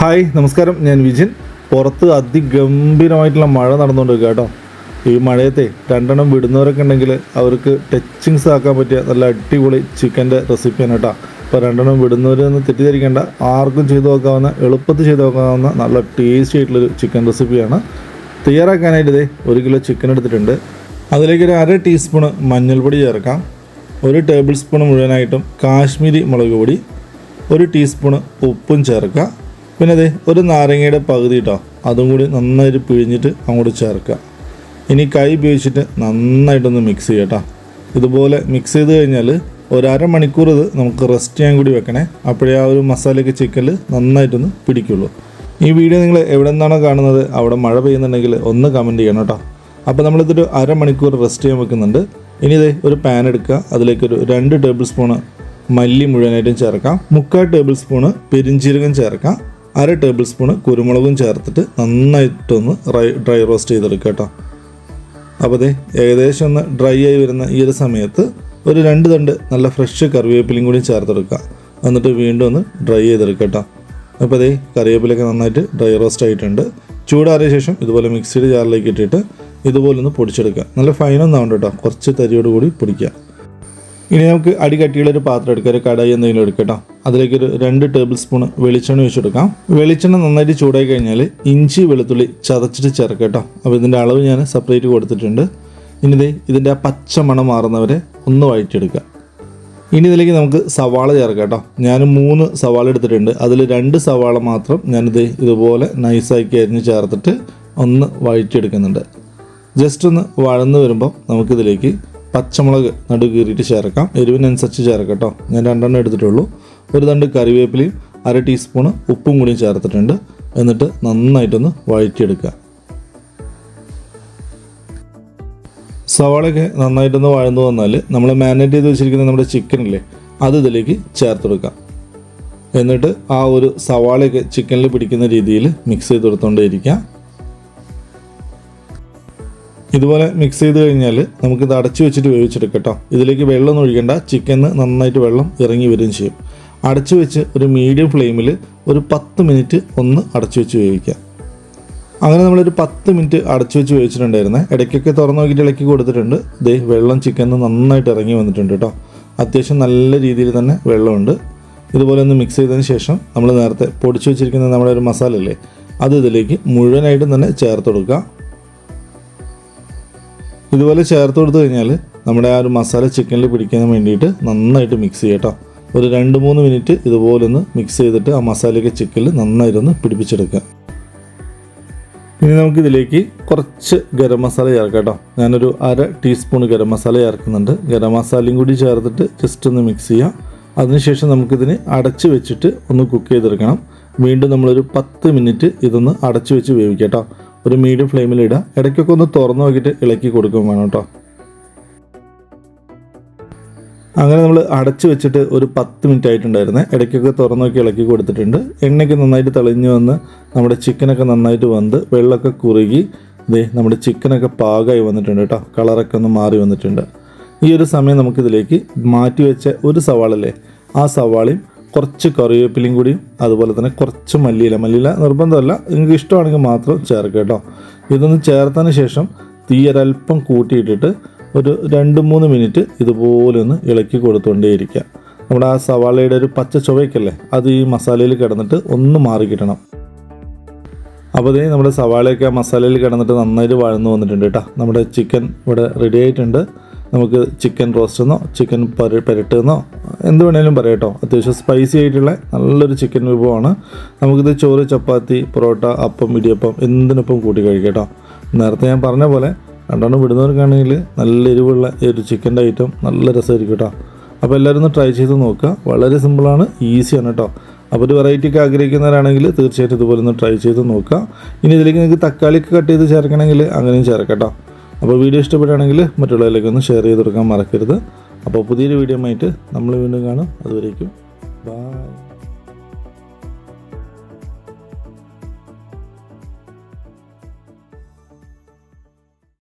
Hi നമസ്കാരം. ഞാൻ വിജിൻ. പുറത്ത് അതിഗംഭീരമായിട്ടുള്ള മഴ നടന്നുകൊണ്ട് കേട്ടോ. ഈ മഴയത്തെ രണ്ടെണ്ണം വിടുന്നവരൊക്കെ ഉണ്ടെങ്കിൽ അവർക്ക് ടച്ചിങ്സ് ആക്കാൻ പറ്റിയ നല്ല അടിപൊളി ചിക്കന്റെ റെസിപ്പിയാണ് കേട്ടോ. അപ്പോൾ രണ്ടെണ്ണം വിടുന്നവരെന്ന് തെറ്റിദ്ധരിക്കേണ്ട. ആർക്കും ചെയ്തു നോക്കാവുന്ന എളുപ്പത്തിൽ ചെയ്തു നോക്കാവുന്ന നല്ല ടേസ്റ്റി ആയിട്ടുള്ളൊരു ചിക്കൻ റെസിപ്പിയാണ്. തയ്യാറാക്കാനായിട്ട് ഇതേ ഒരു കിലോ ചിക്കൻ എടുത്തിട്ടുണ്ട്. അതിലേക്ക് ഒരു അര ടീസ്പൂണ് മഞ്ഞൾപ്പൊടി ചേർക്കാം. ഒരു ടേബിൾ സ്പൂൺ മുഴുവനായിട്ടും കാശ്മീരി മുളക് പൊടി. ഒരു ടീസ്പൂണ് ഉപ്പും ചേർക്കുക. പിന്നെ അതെ ഒരു നാരങ്ങയുടെ പകുതി കേട്ടോ അതും കൂടി നന്നായിട്ട് പിഴിഞ്ഞിട്ട് അങ്ങോട്ട് ചേർക്കുക. ഇനി കൈ ഉപയോഗിച്ചിട്ട് നന്നായിട്ടൊന്ന് മിക്സ് ചെയ്യുക കേട്ടോ ഇതുപോലെ മിക്സ് ചെയ്ത് കഴിഞ്ഞാൽ ഒരു അരമണിക്കൂർ ഇത് നമുക്ക് റെസ്റ്റ് ചെയ്യാൻ കൂടി വെക്കണേ. അപ്പോഴേ ആ ഒരു മസാലയൊക്കെ ചിക്കനിൽ നന്നായിട്ടൊന്ന് പിടിക്കുള്ളൂ. ഈ വീഡിയോ നിങ്ങൾ എവിടെ നിന്നാണോ കാണുന്നത് അവിടെ മഴ പെയ്യുന്നുണ്ടെങ്കിൽ ഒന്ന് കമന്റ് ചെയ്യണം കേട്ടോ അപ്പോൾ നമ്മളിതൊരു അരമണിക്കൂർ റെസ്റ്റ് ചെയ്യാൻ വെക്കുന്നുണ്ട്. ഇനി ഇതേ ഒരു പാൻ എടുക്കുക. അതിലേക്കൊരു രണ്ട് ടേബിൾ സ്പൂണ് മല്ലി മുഴുവനായിട്ടും ചേർക്കാം. മുക്കാൽ ടേബിൾ സ്പൂണ് പെരിഞ്ചീരകം ചേർക്കാം. അര ടേബിൾ സ്പൂണ് കുരുമുളകും ചേർത്തിട്ട് നന്നായിട്ടൊന്ന് ഡ്രൈ ഡ്രൈ റോസ്റ്റ് ചെയ്തെടുക്കുക കേട്ടോ. അപ്പോൾ അതെ ഏകദേശം ഒന്ന് ഡ്രൈ ആയി വരുന്ന ഈ ഒരു സമയത്ത് ഒരു രണ്ട് തണ്ട് നല്ല ഫ്രഷ് കറിവേപ്പിലയും കൂടി ചേർത്തെടുക്കുക. എന്നിട്ട് വീണ്ടും ഒന്ന് ഡ്രൈ ചെയ്തെടുക്കുക കേട്ടോ. അപ്പോൾ അതേ കറിവേപ്പിലൊക്കെ നന്നായിട്ട് ഡ്രൈ റോസ്റ്റ് ആയിട്ടുണ്ട്. ചൂടാറിയ ശേഷം ഇതുപോലെ മിക്സിയുടെ ജാറിലേക്ക് ഇട്ടിട്ട് ഇതുപോലെ ഒന്ന് പൊടിച്ചെടുക്കുക. നല്ല ഫൈനൊന്നും കേട്ടോ. കുറച്ച് തരിയോട് കൂടി പൊടിക്കുക. ഇനി നമുക്ക് അടി കട്ടിയുള്ള ഒരു പാത്രം എടുക്കുക ഒരു കടായി എന്തെങ്കിലും എടുക്കട്ടോ കേട്ടോ. അതിലേക്ക് ഒരു രണ്ട് ടേബിൾ സ്പൂൺ വെളിച്ചെണ്ണ വെച്ചെടുക്കാം വെളിച്ചെണ്ണ നന്നായിട്ട് ചൂടായി കഴിഞ്ഞാൽ ഇഞ്ചി വെളുത്തുള്ളി ചതച്ചിട്ട് ചേർക്കുക അപ്പോൾ ഇതിന്റെ അളവ് ഞാൻ സെപ്പറേറ്റ് കൊടുത്തിട്ടുണ്ട്. ഇനി ദേ ഇതിന്റെ ആ പച്ച മണം മാറുന്നവരെ ഒന്ന് വഴറ്റിയെടുക്കുക ഇനി ഇതിലേക്ക് നമുക്ക് സവാള ചേർക്കാം കേട്ടോ. ഞാൻ മൂന്ന് സവാള എടുത്തിട്ടുണ്ട്. അതിൽ രണ്ട് സവാള മാത്രം ഞാനിത് ഇതുപോലെ നൈസാക്കി അരിഞ്ഞ് ചേർത്തിട്ട് ഒന്ന് വഴറ്റിയെടുക്കുന്നുണ്ട്. ജസ്റ്റ് ഒന്ന് വഴന്ന് വരുമ്പോൾ നമുക്കിതിലേക്ക് പച്ചമുളക് നടു കീറിയിട്ട് ചേർക്കാം. എരിവിനനുസരിച്ച് ചേർക്കട്ടോ കേട്ടോ ഞാൻ രണ്ടെണ്ണം എടുത്തിട്ടുള്ളൂ. ഒരു തണ്ട് കറിവേപ്പിലയും അര ടീസ്പൂണ് ഉപ്പും കൂടിയും ചേർത്തിട്ടുണ്ട്. എന്നിട്ട് നന്നായിട്ടൊന്ന് വഴറ്റിയെടുക്കുക. സവാളയൊക്കെ നന്നായിട്ടൊന്ന് വഴന്നു വന്നാൽ നമ്മൾ മാരിനേറ്റ് ചെയ്ത് വെച്ചിരിക്കുന്ന നമ്മുടെ ചിക്കനില്ലേ അത് ഇതിലേക്ക് ചേർത്ത് കൊടുക്കാം. എന്നിട്ട് ആ ഒരു സവാളയൊക്കെ ചിക്കനിൽ പിടിക്കുന്ന രീതിയിൽ മിക്സ് ചെയ്ത് കൊടുത്തുകൊണ്ടേയിരിക്കാം ഇതുപോലെ മിക്സ് ചെയ്ത് കഴിഞ്ഞാൽ നമുക്കിത് അടച്ചു വെച്ചിട്ട് വേവിച്ചെടുക്കാം കേട്ടോ ഇതിലേക്ക് വെള്ളം ഒഴിക്കേണ്ട. ചിക്കന് നന്നായിട്ട് വെള്ളം ഇറങ്ങി വരികയും ചെയ്യും. അടച്ചു വെച്ച് ഒരു മീഡിയം ഫ്ലെയിമിൽ ഒരു പത്ത് മിനിറ്റ് ഒന്ന് അടച്ചു വെച്ച് വേവിക്കാം. അങ്ങനെ നമ്മളൊരു പത്ത് മിനിറ്റ് അടച്ചു വെച്ച് വേവിച്ചിട്ടുണ്ടായിരുന്നേ. ഇടയ്ക്കൊക്കെ തുറന്നു നോക്കിയിട്ട് ഇളക്കി കൊടുത്തിട്ടുണ്ട്. ദേ വെള്ളം ചിക്കനിൽ നന്നായിട്ട് ഇറങ്ങി വന്നിട്ടുണ്ട് കേട്ടോ അത്യാവശ്യം നല്ല രീതിയിൽ തന്നെ വെള്ളമുണ്ട്. ഇതുപോലെ ഒന്ന് മിക്സ് ചെയ്തതിന് ശേഷം നമ്മൾ നേരത്തെ പൊടിച്ചു വെച്ചിരിക്കുന്ന നമ്മുടെ ഒരു മസാല അല്ലേ അത് ഇതിലേക്ക് മുഴുവനായിട്ടും തന്നെ ചേർത്ത് കൊടുക്കുക ഇതുപോലെ ചേർത്ത് കൊടുത്തു കഴിഞ്ഞാൽ നമ്മുടെ ആ ഒരു മസാല ചിക്കനിൽ പിടിക്കാൻ വേണ്ടിയിട്ട് നന്നായിട്ട് മിക്സ് ചെയ്യാം കേട്ടോ ഒരു രണ്ട് മൂന്ന് മിനിറ്റ് ഇതുപോലെ ഒന്ന് മിക്സ് ചെയ്തിട്ട് ആ മസാലയൊക്കെ ചിക്കനിൽ നന്നായിട്ടൊന്ന് പിടിപ്പിച്ചെടുക്കുക ഇനി നമുക്കിതിലേക്ക് കുറച്ച് ഗരം മസാല ചേർക്കാം കേട്ടോ ഞാനൊരു അര ടീസ്പൂൺ ഗരം മസാല ചേർക്കുന്നുണ്ട്. ഗരം മസാലയും കൂടി ചേർത്തിട്ട് ജസ്റ്റ് ഒന്ന് മിക്സ് ചെയ്യാം. അതിനുശേഷം നമുക്കിതിനെ അടച്ച് വെച്ചിട്ട് ഒന്ന് കുക്ക് ചെയ്തെടുക്കണം. വീണ്ടും നമ്മളൊരു പത്ത് മിനിറ്റ് ഇതൊന്ന് അടച്ച് വെച്ച് വേവിക്കാം കേട്ടോ ഒരു മീഡിയം ഫ്ലെയിമിൽ ഇടുക ഇടയ്ക്കൊക്കെ ഒന്ന് തുറന്നു നോക്കിയിട്ട് ഇളക്കി കൊടുക്കും വേണം കേട്ടോ. അങ്ങനെ നമ്മൾ അടച്ചു വെച്ചിട്ട് ഒരു പത്ത് മിനിറ്റ് ആയിട്ടുണ്ടായിരുന്നേ. ഇടയ്ക്കൊക്കെ തുറന്നു നോക്കി ഇളക്കി കൊടുത്തിട്ടുണ്ട്. എണ്ണയ്ക്ക് നന്നായിട്ട് തെളിഞ്ഞു വന്ന് നമ്മുടെ ചിക്കനൊക്കെ നന്നായിട്ട് വന്ന് വെള്ളമൊക്കെ കുറുകി ദേ നമ്മുടെ ചിക്കനൊക്കെ പാകമായി വന്നിട്ടുണ്ട് കേട്ടോ. കളറൊക്കെ ഒന്ന് മാറി വന്നിട്ടുണ്ട്. ഈ ഒരു സമയം നമുക്കിതിലേക്ക് മാറ്റി വെച്ച ഒരു സവാളല്ലേ ആ സവാളയും കുറച്ച് കറിവേപ്പിലയും കൂടി അതുപോലെ തന്നെ കുറച്ച് മല്ലിയില. മല്ലിയില നിർബന്ധമല്ല. നിങ്ങൾക്ക് ഇഷ്ടമാണെങ്കിൽ മാത്രം ചേർക്കുക കേട്ടോ. ഇതൊന്ന് ചേർത്തതിന് ശേഷം തീ ഒരല്പം കൂട്ടിയിട്ടിട്ട് ഒരു രണ്ട് മൂന്ന് മിനിറ്റ് ഇതുപോലെ ഒന്ന് ഇളക്കി കൊടുത്തുകൊണ്ടേയിരിക്കുക നമ്മുടെ ആ സവാളയുടെ ഒരു പച്ച ചുവയ്ക്കല്ലേ അത് ഈ മസാലയിൽ കിടന്നിട്ട് ഒന്ന് മാറി കിട്ടണം. അപ്പോൾ ഇതേ നമ്മുടെ സവാളയൊക്കെ ആ മസാലയിൽ കിടന്നിട്ട് നന്നായിട്ട് വഴന്നു വന്നിട്ടുണ്ട് കേട്ടോ. നമ്മുടെ ചിക്കൻ ഇവിടെ റെഡി ആയിട്ടുണ്ട്. നമുക്ക് ചിക്കൻ റോസ്റ്റ് എന്നോ ചിക്കൻ പര പെരട്ടെന്നോ എന്ത് വേണേലും പറയാം കേട്ടോ. അത്യാവശ്യം സ്പൈസി ആയിട്ടുള്ള നല്ലൊരു ചിക്കൻ വിഭവമാണ്. നമുക്കിത് ചോറ് ചപ്പാത്തി പൊറോട്ട അപ്പം ഇടിയപ്പം എന്തിനൊപ്പം കൂട്ടി കഴിക്കട്ടോ കേട്ടോ. നേരത്തെ ഞാൻ പറഞ്ഞ പോലെ രണ്ടെണ്ണം വിടുന്നവർക്കാണെങ്കിൽ നല്ല എരിവുള്ള ഈ ഒരു ചിക്കന്റെ ഐറ്റം നല്ല രസമായിരിക്കും കേട്ടോ. അപ്പോൾ എല്ലാവരും ഒന്ന് ട്രൈ ചെയ്ത് നോക്കുക. വളരെ സിമ്പിളാണ് ഈസിയാണ് കേട്ടോ. അപ്പോൾ ഒരു വെറൈറ്റി ഒക്കെ ആഗ്രഹിക്കുന്നവരാണെങ്കിൽ തീർച്ചയായിട്ടും ഇതുപോലെ ഒന്ന് ട്രൈ ചെയ്ത് നോക്കുക. ഇനി ഇതിലേക്ക് നിങ്ങൾക്ക് തക്കാളിക്ക് കട്ട് ചെയ്ത് ചേർക്കണമെങ്കിൽ അങ്ങനെയും ചേർക്കാം കേട്ടോ. അപ്പോൾ വീഡിയോ ഇഷ്ടപ്പെടുകയാണെങ്കിൽ മറ്റുള്ളവരിലേക്ക് ഒന്ന് ഷെയർ ചെയ്ത് കൊടുക്കാൻ മറക്കരുത്. അപ്പോൾ പുതിയൊരു വീഡിയോ ആയിട്ട് നമ്മൾ വീണ്ടും കാണും. അതുവരേക്കും. ബൈ.